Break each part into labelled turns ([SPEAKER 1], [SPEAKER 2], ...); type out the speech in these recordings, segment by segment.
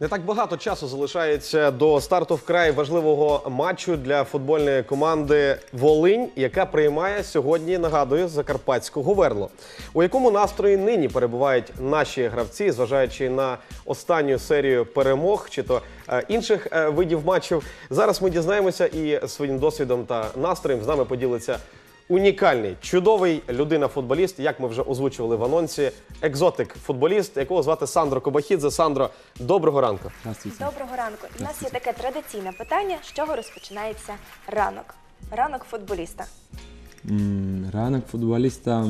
[SPEAKER 1] Не так багато часу залишається до старту вкрай важливого матчу для футбольної команди Волинь, яка приймає сьогодні, нагадую, Закарпатську Говерло. У якому настрої нині перебувають наші гравці, зважаючи на останню серію перемог чи то е, інших е, видів матчів. Зараз ми дізнаємося і своїм досвідом та настроєм з нами поділиться унікальний, чудовий людина-футболіст, як ми вже озвучували в анонсі, екзотик-футболіст, якого звати Сандро Кобахідзе. Сандро, доброго ранку.
[SPEAKER 2] Здравствуйте.
[SPEAKER 3] Доброго ранку. У нас є таке традиційне питання, з чого розпочинається ранок. Ранок футболіста.
[SPEAKER 2] М, Ранок футболиста,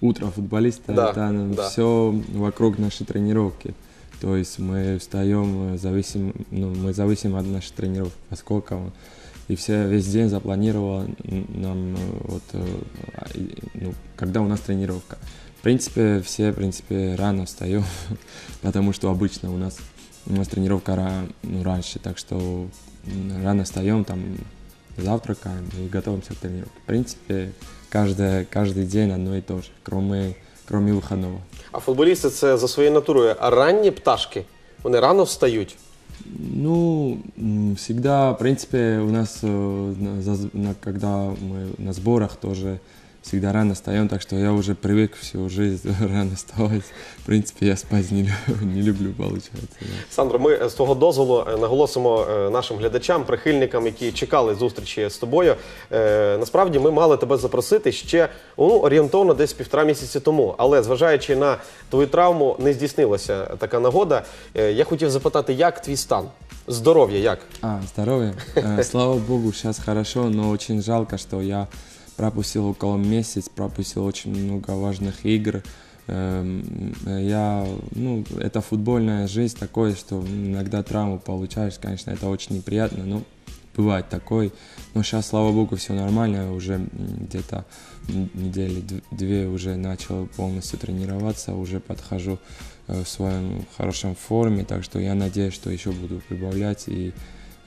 [SPEAKER 2] утро футболиста,
[SPEAKER 1] Да,
[SPEAKER 2] это
[SPEAKER 1] да.
[SPEAKER 2] все вокруг нашей тренировки. То есть мы встаем, э, зависим, ну, мы зависим от нашей тренировки, поскольку и все весь день запланировал м, нам э, вот, э, а, и, ну, когда у нас тренировка. В принципе, все, в принципе, рано встаем, потому что обычно у нас у нас тренировка ра- ну, раньше, так что м, рано встаем, там завтракаем и готовимся к тренировке. В принципе, каждый, каждый день одно и то же, кроме, кроме выходного.
[SPEAKER 1] А футболісти це за своєю натурою ранні пташки. Вони рано встають.
[SPEAKER 2] Ну, всегда, в принципе, у нас, э, когда мы на сборах тоже всегда рано встаем, так что я уже привык всю жизнь рано вставать. В принципе, я спать не, лю- не люблю, получается. да.
[SPEAKER 1] Сандро, ми е, з твого дозволу е, наголосимо е, нашим глядачам, прихильникам, які чекали зустрічі з тобою. Е, Насправді ми мали тебе запросити ще ну, орієнтовно десь півтора місяці тому. Але зважаючи на твою травму, не здійснилася така нагода. Е, Я хотів запитати, як твій стан? Здоров'я як?
[SPEAKER 2] А, здоровье. Э, Слава богу, сейчас хорошо, но очень жалко, что я пропустил около месяц, пропустил очень много важных игр. Эм, Я, ну, это футбольная жизнь такое, что иногда травму получаешь, конечно, это очень неприятно, но бывает такой. Но сейчас, слава богу, все нормально, уже где-то недели дв- две уже начал полностью тренироваться, уже подхожу э, в своем хорошем форме, так что я надеюсь, что еще буду прибавлять и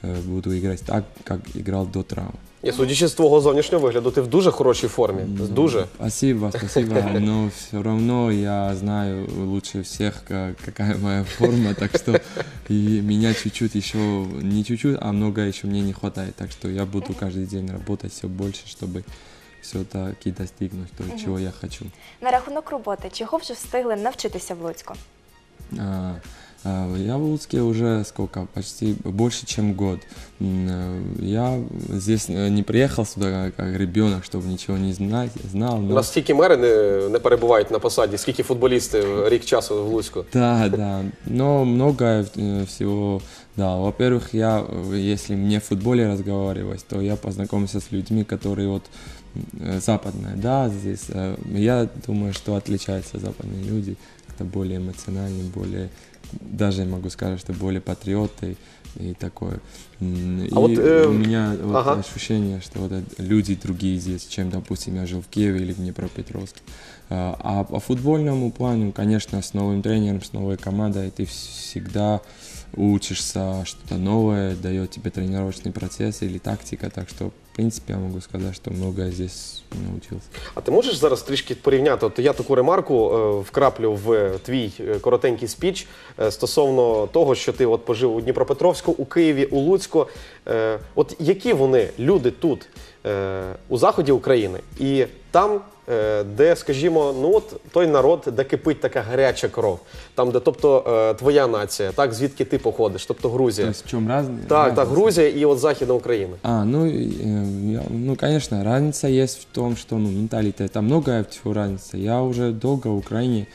[SPEAKER 2] буду играть так, как играл до травмы.
[SPEAKER 1] Я судячи з твого зовнішнього вигляду, ти в дуже хорошій формі. Дуже.
[SPEAKER 2] Спасибо, спасибо, но все равно я знаю лучше всех, ка- какая моя форма, так что и меня чуть-чуть еще, не чуть-чуть, а много еще мне не хватает, так что я буду каждый день работать все больше, чтобы все-таки достигнуть того, чего я хочу.
[SPEAKER 3] На рахунок роботи, чого вже встигли навчитися в Луцьку?
[SPEAKER 2] А, а, Я в Луцке уже сколько, почти больше, чем год. М, э, Я здесь э, не приехал сюда как ребенок, чтобы ничего не знать, знал,
[SPEAKER 1] У
[SPEAKER 2] но...
[SPEAKER 1] нас стільки мери не, не перебувають на посаді, скільки футболістів рік часу в Луцьку.
[SPEAKER 2] Да, да, но много э, всего, да. Во-первых, я, э, если мне в футболе разговаривать, то я познакомился с людьми, которые вот э, западные, да, здесь. э, Я думаю, что отличаются западные люди, как-то более эмоциональные, более, даже могу сказать, что более патриоты и такое. И
[SPEAKER 1] А вот, э,
[SPEAKER 2] у меня вот
[SPEAKER 1] ага.
[SPEAKER 2] ощущение, что вот люди другие здесь, чем, допустим, я жил в Киеве или в Днепропетровске. А а по футбольному плану, конечно, с новым тренером, с новой командой ты всегда учишься что-то новое, дает тебе тренировочный процесс или тактика, так что, в принципе, я могу сказать, что многое здесь научился.
[SPEAKER 1] А ти можеш зараз трішки порівняти? От я таку ремарку е, вкраплю в твій е, коротенький спіч е, стосовно того, що ти от пожив у Дніпропетровську, у Києві, у Луцьку. Е, От які вони люди тут, е, у заході України, і там, е, де, скажімо, ну от той народ, де кипить така гаряча кров, там, де, тобто, е, твоя нація, так звідки ти походиш, тобто
[SPEAKER 2] То
[SPEAKER 1] Грузія.
[SPEAKER 2] есть в чем разные?
[SPEAKER 1] Так, так, Грузія і от Західна Україна.
[SPEAKER 2] А, ну, э, я- ну, конечно, разница есть в том, что, ну, менталитет, там многое всего разница. Я уже долго в Украине,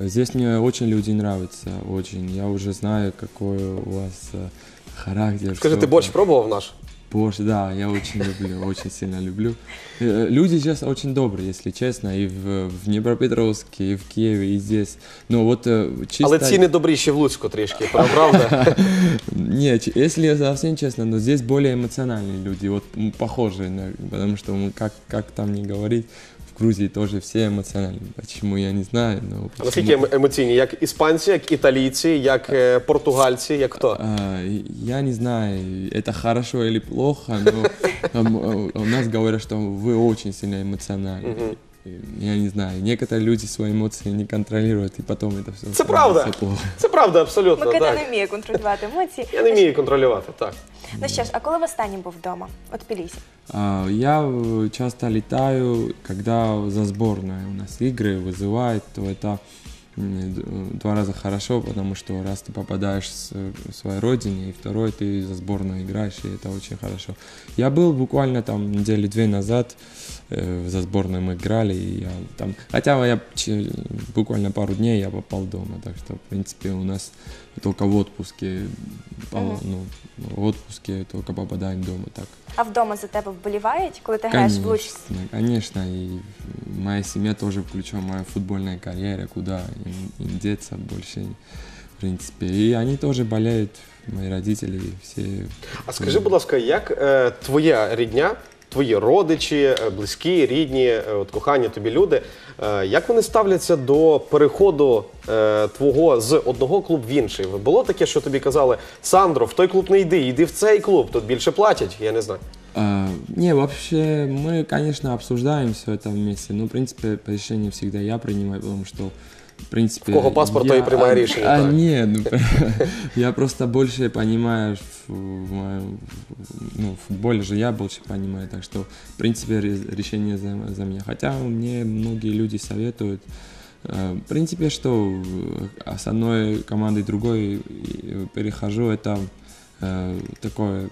[SPEAKER 2] здесь мне очень люди нравятся, очень. Я уже знаю, какой у вас э, характер.
[SPEAKER 1] Скажи,
[SPEAKER 2] всё
[SPEAKER 1] ти борщ
[SPEAKER 2] это.
[SPEAKER 1] пробував наш?
[SPEAKER 2] Борщ, да, я очень люблю, очень сильно люблю. Э, Люди здесь очень добрые, если честно, и в, в Днепропетровске, и в Киеве, и здесь. Но вот э, чисто...
[SPEAKER 1] Але ціни добріші в Луцьку трішки, правда?
[SPEAKER 2] Нет, ч- если совсем честно, но здесь более эмоциональные люди, вот м, похожие, на, потому что мы, как, как там не говорить, в Грузии тоже все эмоциональные. Почему, я не знаю, но
[SPEAKER 1] А
[SPEAKER 2] почему-
[SPEAKER 1] наскільки ем- емоційні? Як іспанці, як італійці, як е, португальці, як хто?
[SPEAKER 2] А, я не знаю, это хорошо или плохо, но там, э, у нас говорят, что вы очень сильно эмоциональны. я не знаю, некоторые люди свои эмоции не контролируют, и потом это все
[SPEAKER 1] Це правда.
[SPEAKER 2] плохо.
[SPEAKER 1] Це правда, абсолютно.
[SPEAKER 3] Микита
[SPEAKER 1] так.
[SPEAKER 3] не вміє контролювати емоції.
[SPEAKER 1] Я не вмію контролювати, так.
[SPEAKER 3] Ну що ж, а коли востаннє був вдома? От Тбілісі?
[SPEAKER 2] А, Я э, часто летаю, когда за сборной у нас игры вызывают, то это м, д- два раза хорошо, потому что раз ты попадаешь с своей родине, и второй ты за сборную играешь, и это очень хорошо. Я был буквально там недели две назад, э, за сборной мы играли, и я там, хотя я буквально пару дней я попал дома, так что, в принципе, у нас только в отпуске,
[SPEAKER 3] Мгм.
[SPEAKER 2] ну, в отпуске только попадаем дома, так.
[SPEAKER 3] А вдома за тебе вболівають, коли ти граєш в Луч?
[SPEAKER 2] Конечно, и моя семья тоже включена, моя футбольная карьера, куда им, им деться больше, в принципе. И они тоже болеют, мои родители, все.
[SPEAKER 1] А скажи, будь ласка, як е, твоя рідня, твої родичі, е, близькі, рідні, е, от кохані тобі люди, е, як вони ставляться до переходу твого з одного клубу в інший? Було таке, що тобі казали, Сандро, в той клуб не йди, йди в цей клуб, тут більше платять, я не знаю.
[SPEAKER 2] А, не, вообще, мы, конечно, обсуждаем все это вместе, но, в принципе, решение всегда я принимаю, потому что, в принципе...
[SPEAKER 1] В кого паспорт,
[SPEAKER 2] я-
[SPEAKER 1] то и принимаю
[SPEAKER 2] а,
[SPEAKER 1] решение,
[SPEAKER 2] А,
[SPEAKER 1] так.
[SPEAKER 2] не, ну, я просто больше понимаю в, в ну, в футболе же я больше понимаю, так что, в принципе, ре- решение за, за меня. Хотя мне многие люди советуют, э, в принципе, что э, с одной командой другой э, перехожу, это такое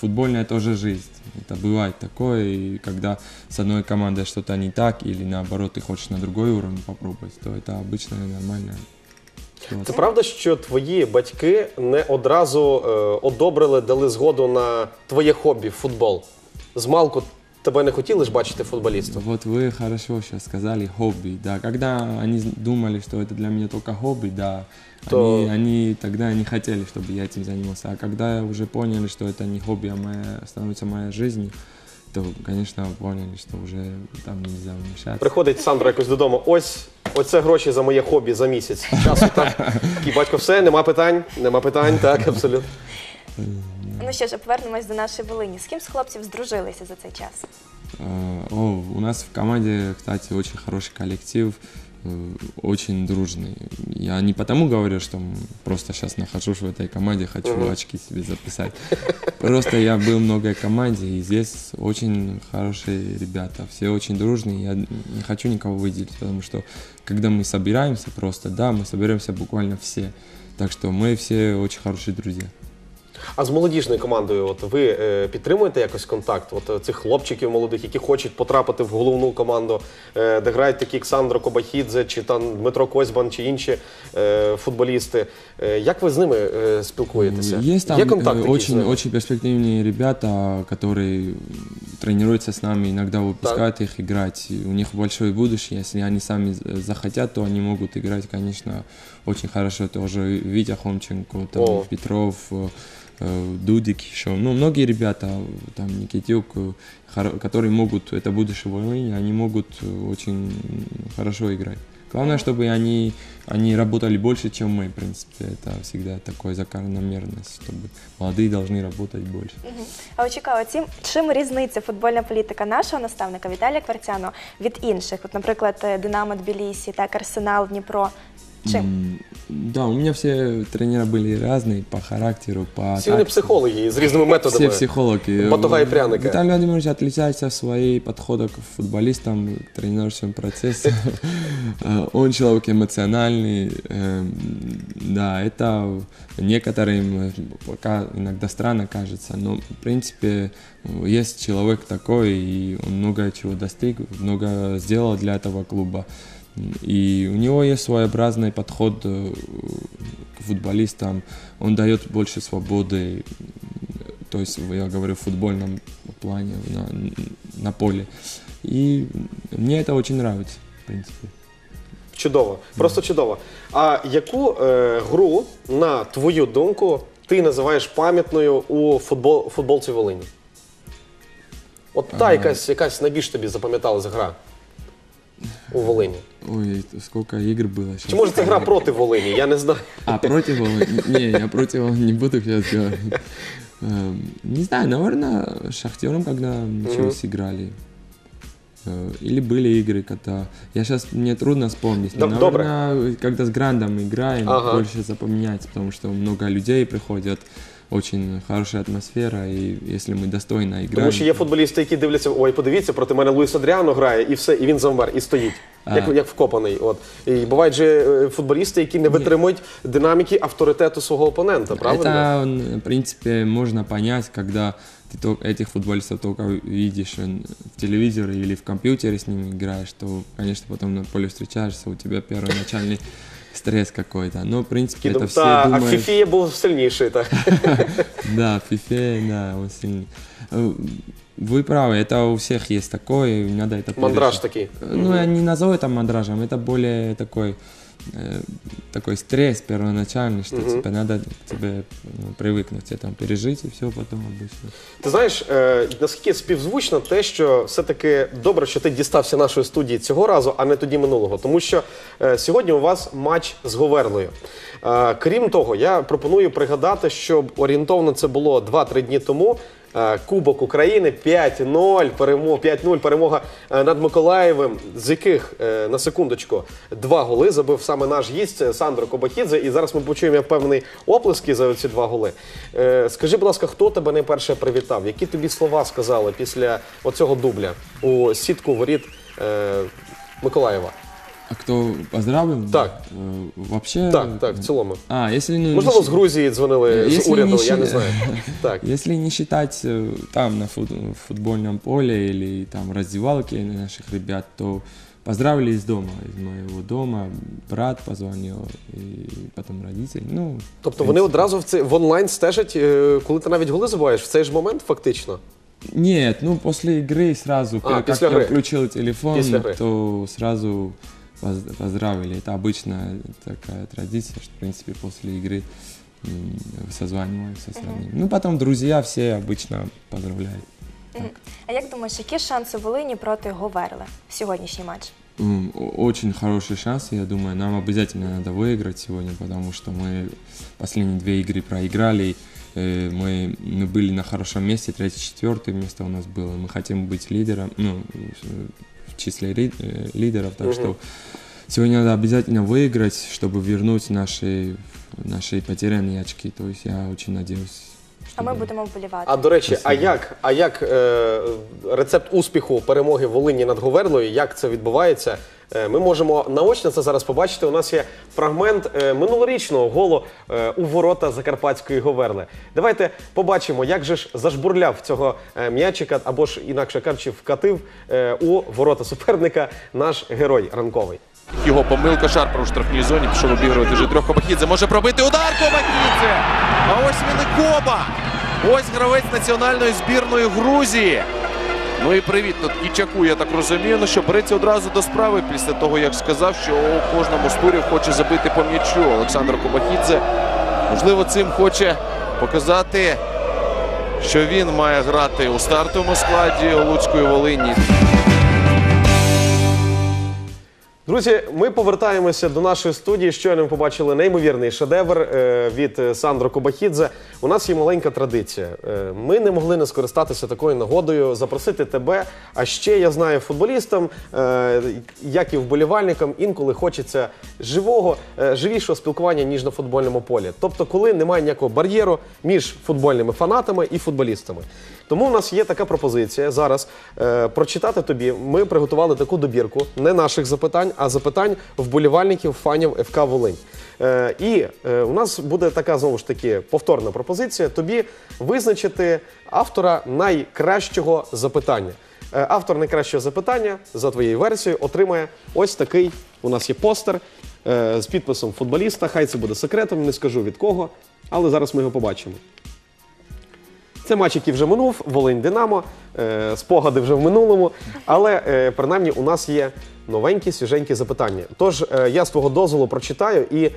[SPEAKER 2] футбольная тоже жизнь. Это бывает такое, и когда с одной командой что-то не так, или наоборот ты хочешь на другой уровень попробовать, то это обычная нормальная
[SPEAKER 1] Це
[SPEAKER 2] ситуация.
[SPEAKER 1] правда, що твої батьки не одразу е, одобрили, дали згоду на твоє хобі футбол? З малку тебе не хотіли ж бачити футболістом?
[SPEAKER 2] Вот вы хорошо сейчас сказали хобби, да. Когда они з- думали, что это для меня только хобби, да,
[SPEAKER 1] То-
[SPEAKER 2] они, они тогда не хотели, чтобы я этим занимался. А когда уже поняли, что это не хобби, а моя, становится моей жизнью, то, конечно, поняли, что уже там нельзя вмешаться.
[SPEAKER 1] Приходить Сандра якось додому. Ось оце гроші за моє хобі за місяць. Часу так. Такий батько, все, нема питань, нема питань, так, абсолютно.
[SPEAKER 3] Ну що ж, а повернемось до нашої Волині. З ким з хлопців здружилися за цей час?
[SPEAKER 2] Э, О, у нас в команде, кстати, очень хороший коллектив, э, очень дружный. Я не потому говорю, что м, просто сейчас нахожусь в этой команде, хочу
[SPEAKER 1] Мгм.
[SPEAKER 2] очки себе записать. Просто я был в многой команде, и здесь очень хорошие ребята, все очень дружные. Я не хочу никого выделить, потому что когда мы собираемся просто, да, мы соберемся буквально все. Так что мы все очень хорошие друзья.
[SPEAKER 1] А з молодіжною командою, от ви е, підтримуєте якось контакт? От е, цих хлопчиків молодих, які хочуть потрапити в головну команду, е, де грають такі як Сандро Кобахідзе, чи там Дмитро Козьбан, чи інші е, футболісти. Е, як ви з ними е, спілкуєтеся?
[SPEAKER 2] Есть там
[SPEAKER 1] Є контакт
[SPEAKER 2] э,
[SPEAKER 1] якийсь з
[SPEAKER 2] очень,
[SPEAKER 1] ними?
[SPEAKER 2] очень перспективные ребята, которые тренируются с нами, иногда выпускают их играть. И у них большое будущее. Если они сами з- захотят, то они могут играть, конечно, очень хорошо. Тоже Витя Хомченко, там,
[SPEAKER 1] О.
[SPEAKER 2] Петров, э, э, Дудик еще. Ну, многие ребята, там, Никитюк, э, хоро- которые могут, это будущее Волыни, они могут э, очень хорошо играть. Главное, чтобы они, они работали больше, чем мы, в принципе. Это всегда такой закономерность, чтобы молодые должны работать больше.
[SPEAKER 3] Мгм. А от цікаво, цим, чим різниця футбольна політика нашого наставника Віталія Кварцяного від інших? От, наприклад, е, Динамо Тбілісі, так, Арсенал, Дніпро. Чим?
[SPEAKER 2] Да, у меня все тренера были разные по характеру, по
[SPEAKER 1] вони
[SPEAKER 2] тактике.
[SPEAKER 1] психологи з різними методами.
[SPEAKER 2] Все психологи.
[SPEAKER 1] Батуга и пряника.
[SPEAKER 2] Виталий Владимирович отличается в своей подходах к футболистам, к тренерскому процессу. Он человек эмоциональный. эм, Да, это некоторым пока иногда странно кажется, но в принципе есть человек такой, и он много чего достиг, много сделал для этого клуба. И у него есть своеобразный подход э, к футболистам. Он дает больше свободы, то есть я говорю в футбольном плане, на, на поле. И мне это очень нравится, в принципе.
[SPEAKER 1] Чудово, просто чудово. А яку е, гру, на твою думку, ти називаєш пам'ятною у футбол, футболці Волині? От та
[SPEAKER 2] А.
[SPEAKER 1] якась, якась найбільш тобі запам'яталась гра у Волині.
[SPEAKER 2] Ой, сколько игр было сейчас.
[SPEAKER 1] Чи може це гра проти Волині? Я не знаю.
[SPEAKER 2] А, против его? Не, я против его не буду сейчас говорить. Не знаю, наверное, с Шахтером, когда начались играли. Э, Или были игры, когда... Я сейчас, мне трудно вспомнить,
[SPEAKER 1] Да- добре.
[SPEAKER 2] наверное, когда с Грандом играем,
[SPEAKER 1] Ага.
[SPEAKER 2] больше запоминается, потому что много людей приходят, очень хорошая атмосфера, и если мы достойно играем...
[SPEAKER 1] Тому що є футболісти, які дивляться, ой, подивіться, проти мене Луїс Адріано грає, і все, і він завмер, і стоїть, як,
[SPEAKER 2] А.
[SPEAKER 1] як вкопаний. От. І бувають же е, футболісти, які не витримують динаміки авторитету свого опонента, правильно?
[SPEAKER 2] Это, м, в принципе, можно понять, когда ты тол- этих футболистов только видишь м, в телевизоре или в компьютере с ними играешь, то, конечно, потом на поле встречаешься, у тебя первоначальный стресс какой-то. Но, в принципе, это все
[SPEAKER 1] Та, а в
[SPEAKER 2] думают...
[SPEAKER 1] Фіфі я був сильніший. Так.
[SPEAKER 2] Да, в FIFA, да, он сильный. Э, Вы правы, это у всех есть такое, и надо это
[SPEAKER 1] Мандраж
[SPEAKER 2] пережить.
[SPEAKER 1] такий.
[SPEAKER 2] Ну, я не назову это мандражем, это более такой, э, такой стресс первоначальный, что типа, надо тебе ну, привыкнуть, это пережить, и все потом обычно.
[SPEAKER 1] Ти знаєш, е, наскільки співзвучно те, що все-таки добре, що ти дістався нашої студії цього разу, а не тоді минулого. Тому що е, сьогодні у вас матч з Говерлою. Е, крім того, я пропоную пригадати, що орієнтовно це було 2-3 дні тому. Е, Кубок України 5-0 перемога, 5-0 перемога е, над Миколаєвим, з яких е, на секундочку два голи забив саме наш гість Сандро Кобахідзе. І зараз ми почуємо я впевнений оплески за ці два голи. Скажи, будь ласка, хто тебе найперше привітав? Які тобі слова сказали після оцього дубля у сітку воріт Миколаєва?
[SPEAKER 2] А кто поздравил?
[SPEAKER 1] Так.
[SPEAKER 2] Э, Вообще...
[SPEAKER 1] Так, так, в цілому.
[SPEAKER 2] А, если ну,
[SPEAKER 1] Можливо,
[SPEAKER 2] не
[SPEAKER 1] з
[SPEAKER 2] щи-
[SPEAKER 1] Грузії дзвонили, з
[SPEAKER 2] Якщо
[SPEAKER 1] уряду,
[SPEAKER 2] не
[SPEAKER 1] я не
[SPEAKER 2] щи-
[SPEAKER 1] знаю. Так.
[SPEAKER 2] Если не считать э, там на фут- в футбольном поле или там раздевалке наших ребят, то поздравили из дома, из моего дома. Брат позвонил и потом родители. Ну,
[SPEAKER 1] Тобто
[SPEAKER 2] в
[SPEAKER 1] вони
[SPEAKER 2] принципе.
[SPEAKER 1] одразу в це в онлайн стежать, е, коли ти навіть голи забуваєш в цей ж момент, фактично.
[SPEAKER 2] Нет, ну после игры сразу,
[SPEAKER 1] А,
[SPEAKER 2] как
[SPEAKER 1] после
[SPEAKER 2] я
[SPEAKER 1] игры.
[SPEAKER 2] включил телефон,
[SPEAKER 1] После игры.
[SPEAKER 2] то сразу поз- поздравили. Это обычная такая традиция, что в принципе после игры м, созваниваются с родными. Ну потом друзья все обычно поздравляют.
[SPEAKER 3] Мгм. А як думаєш, які шанси Волині проти Говерли в сьогоднішній матч?
[SPEAKER 2] М, о- Очень хороший шанс, я думаю, нам обязательно надо выиграть сегодня, потому что мы последние две игры проиграли, э, мы, мы были на хорошем месте, третье, четвертое место у нас было, мы хотим быть лидером, ну, в- в числе ри- э, лидеров, так что сегодня надо обязательно выиграть, чтобы вернуть наши, наши потерянные очки, то есть я очень надеюсь.
[SPEAKER 3] А ми
[SPEAKER 2] чтобы-
[SPEAKER 3] будемо вболівати.
[SPEAKER 1] А до речі, а
[SPEAKER 2] Спасибо.
[SPEAKER 1] як, а як е, рецепт успіху перемоги Волині над Говерлою, як це відбувається? Е, Ми можемо наочно це зараз побачити. У нас є фрагмент е, минулорічного голу е, у ворота Закарпатської Говерли. Давайте побачимо, як же ж зажбурляв цього м'ячика, або ж інакше кажучи, вкатив у ворота суперника наш герой ранковий.
[SPEAKER 4] Його помилка Шарпер у штрафній зоні пішов обігрувати вже трьох Кобахідзе. Може пробити удар Кобахідзе! А ось він і Коба! Ось гравець національної збірної Грузії. Ну і привіт тут Кічаку, я так розумію, ну що береться одразу до справи після того, як сказав, що у кожному з турів хоче забити по м'ячу Олександр Кобахідзе. Можливо, цим хоче показати, що він має грати у стартовому складі Луцької Волині.
[SPEAKER 1] Друзі, ми повертаємося до нашої студії. Щойно ми побачили неймовірний шедевр е, від Сандро Кобахідзе. У нас є маленька традиція. Е, Ми не могли не скористатися такою нагодою, запросити тебе. А ще я знаю футболістам, е, як і вболівальникам, інколи хочеться живого, живішого спілкування ніж на футбольному полі. Тобто, коли немає ніякого бар'єру між футбольними фанатами і футболістами. Тому у нас є така пропозиція зараз прочитати тобі. Ми приготували таку добірку не наших запитань, а запитань вболівальників фанів ФК Волинь. Е, і е, у нас буде така знову ж таки повторна пропозиція: тобі визначити автора найкращого запитання. Е, автор найкращого запитання за твоєю версією отримає ось такий. У нас є постер е, з підписом футболіста. Хай це буде секретом, не скажу від кого, але зараз ми його побачимо. Це матч, який вже минув, Волинь Динамо, е, спогади вже в минулому. Але е, принаймні у нас є новенькі, свіженькі запитання. Тож е, я з твого дозволу прочитаю. І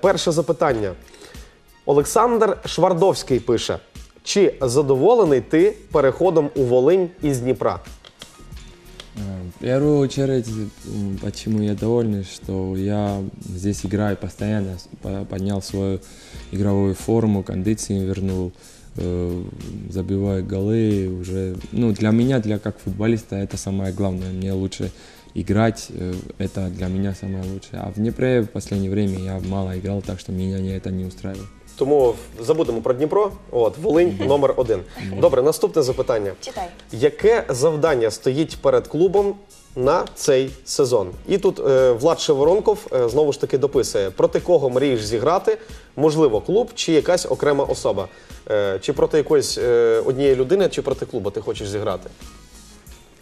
[SPEAKER 1] перше запитання. Олександр Швардовський пише: чи задоволений ти переходом у Волинь із Дніпра?
[SPEAKER 2] В первую очередь, почему я доволен, что я здесь играю постоянно, с- по- поднял свою игровую форму, кондиции вернул. э, забиваю голы уже. Ну, для меня, для как футболиста, это самое главное. Мне лучше играть, э, это для меня самое лучшее. А в Днепре в последнее время я мало играл, так что меня не- это не устраивает.
[SPEAKER 1] Тому забудемо про Дніпро. От Волинь номер один. Добре, наступне запитання.
[SPEAKER 3] Читай.
[SPEAKER 1] Яке завдання стоїть перед клубом на цей сезон? І тут е, Влад Шеворонков е, знову ж таки дописує: проти кого мрієш зіграти? Можливо, клуб чи якась окрема особа? Е, чи проти якоїсь е, однієї людини, чи проти клубу ти хочеш зіграти?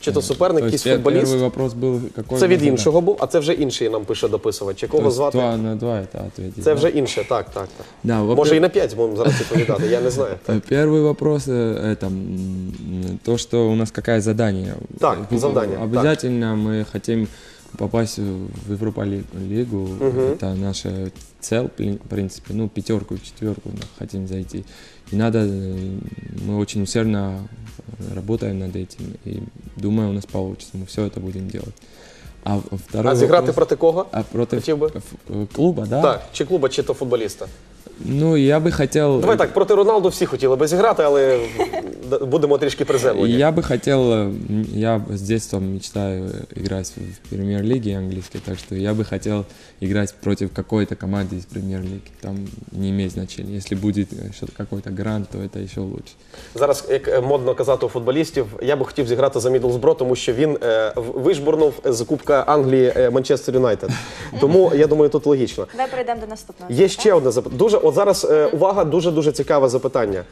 [SPEAKER 1] Чи то суперник,
[SPEAKER 2] То
[SPEAKER 1] якийсь
[SPEAKER 2] есть пе-
[SPEAKER 1] футболіст?
[SPEAKER 2] первый вопрос был какой?
[SPEAKER 1] Це від
[SPEAKER 2] был, да?
[SPEAKER 1] іншого був, а це вже інший нам пише дописувач.
[SPEAKER 2] То
[SPEAKER 1] Якого
[SPEAKER 2] есть
[SPEAKER 1] звати?
[SPEAKER 2] два на два это ответить.
[SPEAKER 1] Це
[SPEAKER 2] да?
[SPEAKER 1] вже інше, так, так, так.
[SPEAKER 2] Да,
[SPEAKER 1] Може
[SPEAKER 2] во-пер-
[SPEAKER 1] і на п'ять будемо зараз відповідати, я не знаю.
[SPEAKER 2] Э, Первый вопрос э, это м, то, что у нас какое задание.
[SPEAKER 1] Так,
[SPEAKER 2] Ну,
[SPEAKER 1] задание, так.
[SPEAKER 2] Обязательно мы хотим попасть в Европа Ли- лигу. Это наша цель, в принципе. Ну, пятерку, четверку да, хотим зайти. И надо, э, мы очень усердно работаем над этим. И думаю, у нас получится. Мы все это будем делать. А в- второй
[SPEAKER 1] А зіграти
[SPEAKER 2] вопрос-
[SPEAKER 1] проти кого?
[SPEAKER 2] а против
[SPEAKER 1] хотів би?
[SPEAKER 2] ф- э, клуба, да?
[SPEAKER 1] Так, чи клуба, чи то футболіста.
[SPEAKER 2] Ну, я бы хотел...
[SPEAKER 1] Давай так, проти Роналду всі хотіли би зіграти, але д- будемо трішки приземлені.
[SPEAKER 2] Я бы хотел, э, м, я с детства мечтаю э, играть в премьер-лиге английской, так что я бы хотел играть против какой-то команды из премьер-лиги. Там не имеет значения. Если будет э, что-то какой-то грант, то это еще лучше.
[SPEAKER 1] Зараз, як е, модно казати у футболістів, я би хотів зіграти за Мідлсбро, тому що він е, в- вишбурнув з Кубка Англії е, Манчестер Юнайтед. Тому я думаю, тут логічно.
[SPEAKER 3] Давай перейдемо до наступного.
[SPEAKER 1] Є ще одне запитання. Дуже, от зараз е, увага, дуже дуже цікаве запитання.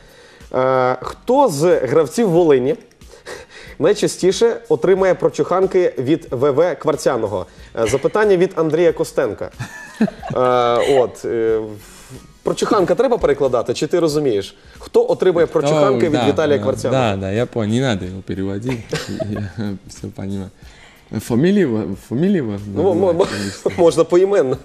[SPEAKER 1] Е, хто з гравців Волині найчастіше отримає прочуханки від ВВ Кварцяного? Е, запитання від Андрія Костенка. Е, от, е, прочуханка треба перекладати, чи ти розумієш? Хто отримує прочуханки від
[SPEAKER 2] да,
[SPEAKER 1] Кварцяного?
[SPEAKER 2] Да, да, я понял, не надо его переводить. Я все понимаю. Фамилию, фамилию
[SPEAKER 1] Ну, можна поіменно.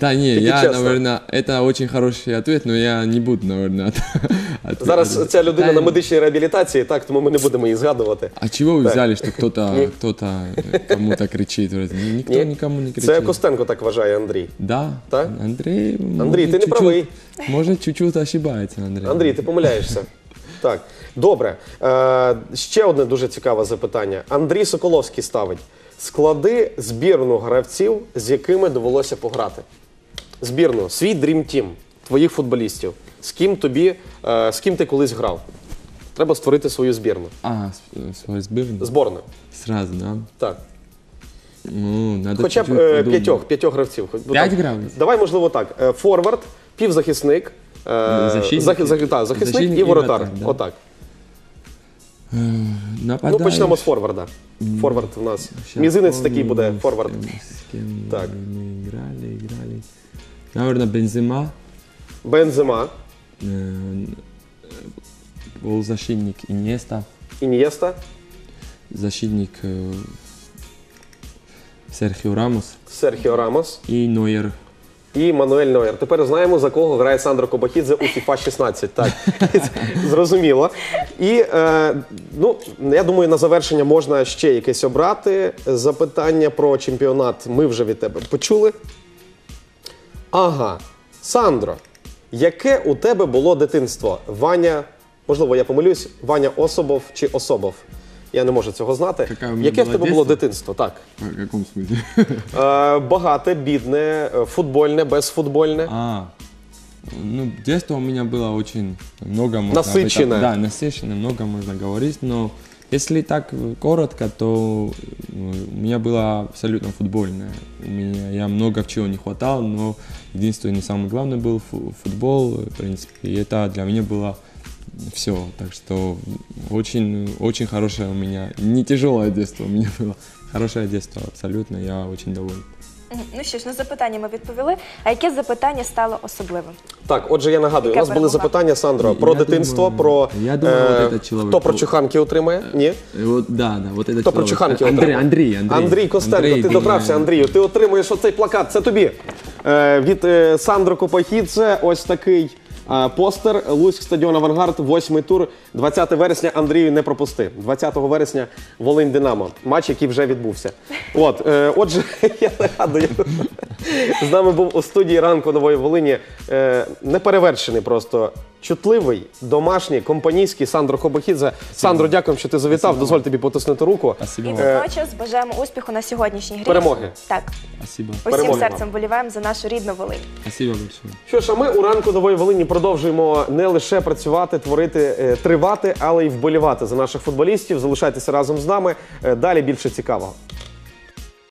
[SPEAKER 2] Да, не,
[SPEAKER 1] Таки
[SPEAKER 2] я,
[SPEAKER 1] честно.
[SPEAKER 2] наверное, это очень хороший ответ, но я не буду, наверное, от.
[SPEAKER 1] Зараз ця людина на медичній реабілітації, так, тому ми не будемо її згадувати.
[SPEAKER 2] А чего вы взяли, что кто-то кто-то кому-то кричит? Вроде? Никто
[SPEAKER 1] Ні.
[SPEAKER 2] никому не кричит.
[SPEAKER 1] Це Костенко так вважає Андрій.
[SPEAKER 2] Да.
[SPEAKER 1] Так?
[SPEAKER 2] Андрей.
[SPEAKER 1] Андрій,
[SPEAKER 2] может,
[SPEAKER 1] ти не правий.
[SPEAKER 2] Может, чуть-чуть ошибается, Андрей.
[SPEAKER 1] Андрій, ти помиляєшся. Так, добре. Е, ще одне дуже цікаве запитання. Андрій Соколовський ставить: склади збірну гравців, з якими довелося пограти. Збірну, свій Dream Team, твоїх футболістів. З ким тобі, е, з ким ти колись грав? Треба створити свою збірну.
[SPEAKER 2] А, с- свой сбивный?
[SPEAKER 1] Зборну.
[SPEAKER 2] Сразу, да?
[SPEAKER 1] Так.
[SPEAKER 2] Ну, надо
[SPEAKER 1] Хоча б
[SPEAKER 2] чуть-чуть
[SPEAKER 1] е,
[SPEAKER 2] подумать.
[SPEAKER 1] п'ятьох, п'ятьох гравців. Хоч-
[SPEAKER 2] П'ять
[SPEAKER 1] так.
[SPEAKER 2] гравців?
[SPEAKER 1] Давай, можливо, так. Е, Форвард, півзахисник, е,
[SPEAKER 2] Защитник.
[SPEAKER 1] захи- захи- так, захисник
[SPEAKER 2] Защитник
[SPEAKER 1] і
[SPEAKER 2] і
[SPEAKER 1] воротар.
[SPEAKER 2] да.
[SPEAKER 1] Отак. Ну,
[SPEAKER 2] Нападаешь.
[SPEAKER 1] почнемо з форварда. Форвард у нас.
[SPEAKER 2] Щас
[SPEAKER 1] Мізинець такий буде форвард.
[SPEAKER 2] С кем
[SPEAKER 1] Так.
[SPEAKER 2] Наверное, Бензема.
[SPEAKER 1] Бензема,
[SPEAKER 2] э, Полузащитник Иньеста.
[SPEAKER 1] Ін'єста,
[SPEAKER 2] Защитник э, Серхио Рамос
[SPEAKER 1] Серхіо Рамос
[SPEAKER 2] и Нойер.
[SPEAKER 1] і Мануель Нойер. Тепер знаємо, за кого грає Сандро Кобахідзе у FIFA 16. Так, зрозуміло. І е, ну, я думаю, на завершення можна ще якесь обрати. Запитання про чемпіонат ми вже від тебе почули. Ага, Сандро, яке у тебе було дитинство? Ваня, можливо, я помилюсь, Ваня Особов чи Особов? Я не можу цього знати.
[SPEAKER 2] Яке у мене
[SPEAKER 1] Яке в
[SPEAKER 2] було
[SPEAKER 1] тебе було
[SPEAKER 2] дитинство?
[SPEAKER 1] дитинство? Так.
[SPEAKER 2] В каком смысле?
[SPEAKER 1] Е, багате, бідне, е, футбольне, безфутбольне.
[SPEAKER 2] А, ну, детство у меня было очень много можно об этом-
[SPEAKER 1] Насыщенное.
[SPEAKER 2] Да, насыщенное, много можно говорить, но если так коротко, то э, у меня было абсолютно футбольное. У меня, я много в чего не хватал, но единственное, самое главное был фу- футбол, в принципе, и это для меня было все. Так что очень, очень хорошее у меня, не тяжелое детство у меня было, хорошее детство абсолютно, я очень доволен.
[SPEAKER 3] Мгм. Ну що ж, на запитання ми відповіли. А яке запитання стало особливим?
[SPEAKER 1] Так, отже, я нагадую, у
[SPEAKER 3] Яка
[SPEAKER 1] нас були
[SPEAKER 3] перемога?
[SPEAKER 1] запитання, Сандро,
[SPEAKER 2] Я
[SPEAKER 1] про
[SPEAKER 2] думаю,
[SPEAKER 1] дитинство, про
[SPEAKER 2] я думаю,
[SPEAKER 1] е,
[SPEAKER 2] вот этот человек
[SPEAKER 1] хто
[SPEAKER 2] был-
[SPEAKER 1] прочуханки отримає? Ні?
[SPEAKER 2] Э, Вот, да, да, вот это
[SPEAKER 1] Хто
[SPEAKER 2] человек.
[SPEAKER 1] прочуханки
[SPEAKER 2] Андрей,
[SPEAKER 1] отримає?
[SPEAKER 2] Андрей, Андрей.
[SPEAKER 1] Андрій Костенко,
[SPEAKER 2] Андрей,
[SPEAKER 1] ти
[SPEAKER 2] ты
[SPEAKER 1] добрався,
[SPEAKER 2] меня-
[SPEAKER 1] Андрію. Ти отримуєш оцей плакат. Це тобі. Е, від е, Сандро Копахідзе ось такий е, постер. Луцьк стадіон Авангард, восьмий тур. 20 вересня Андрію не пропусти. 20 вересня Волинь Динамо. Матч, який вже відбувся. От, е, отже, я нагадую. З нами був у студії ранку нової Волині. Е, неперевершений просто чутливий, домашній, компанійський Сандро Хобохідзе. Сандро, дякуємо, що ти завітав. Дозволь тобі потиснути руку.
[SPEAKER 3] І водночас бажаємо успіху на сьогоднішній грі.
[SPEAKER 1] Перемоги.
[SPEAKER 3] Так,
[SPEAKER 2] Спасибо.
[SPEAKER 3] усім
[SPEAKER 1] Перемоги вам.
[SPEAKER 3] серцем боліваємо за нашу рідну Волинь.
[SPEAKER 2] Спасибо большое.
[SPEAKER 1] Що ж, а ми у ранку нової Волині продовжуємо не лише працювати, творити, е, тривати, але й вболівати за наших футболістів. Залишайтеся разом з нами. Е, Далі більше цікавого.